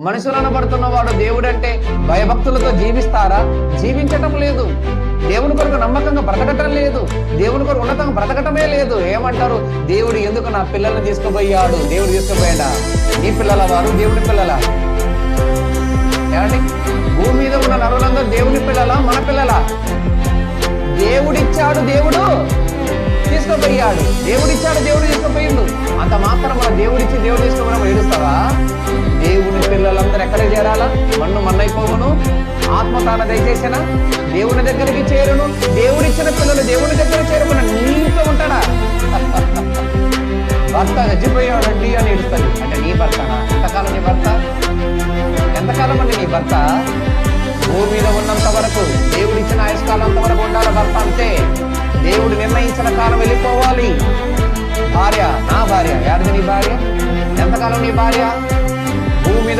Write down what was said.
మనుషులు పడుతున్నవాడు వాడు దేవుడు అంటే భయభక్తులతో జీవిస్తారా? జీవించటం లేదు. దేవుని కొరకు నమ్మకంగా బ్రతకటం లేదు. దేవుని కొరకు ఉన్నతంగా బ్రతకటమే లేదు. ఏమంటారు? దేవుడు ఎందుకు నా పిల్లల్ని తీసుకుపోయాడు? దేవుడు తీసుకుపోయాడా? నీ పిల్లల వారు దేవుని పిల్లల? ఏమండి? భూమి మీద ఉన్న నరులందరూ దేవుని పిల్లల? మన పిల్లల? దేవుడిచ్చాడు దేవుడు తీసుకుపోయాడు. దేవుడిచ్చాడు దేవుడు తీసుకుపోయిండు. అంత మాత్రం మన దేవుడిచ్చి దేవుడు తీసుకుపోయిన పిల్లలందరూ ఎక్కడికి చేరాలా? మన్ను మన్నైపోవును. ఆత్మ తాను దయచేసిన దేవుని దగ్గరికి చేరును. దేవుడిచ్చిన పిల్లలు దేవుని దగ్గర చేరుకున్న నీతో ఉంటాడా? భర్త గజ్జిపోయాడండి అని ఏడుస్తాడు. అంటే నీ భర్తనా? ఎంతకాలం నీ భర్త? ఎంతకాలం అండి నీ భర్త? భూమి మీద ఉన్నంత వరకు దేవుడిచ్చిన ఆయుష్కాలం అంత వరకు ఉండాలి భర్త అంతే దేవుడు నిర్ణయించిన కాలం వెళ్ళిపోవాలి. భార్య నా భార్య యాడిది నీ భార్య? ఎంతకాలం నీ భార్య? భూమి మీద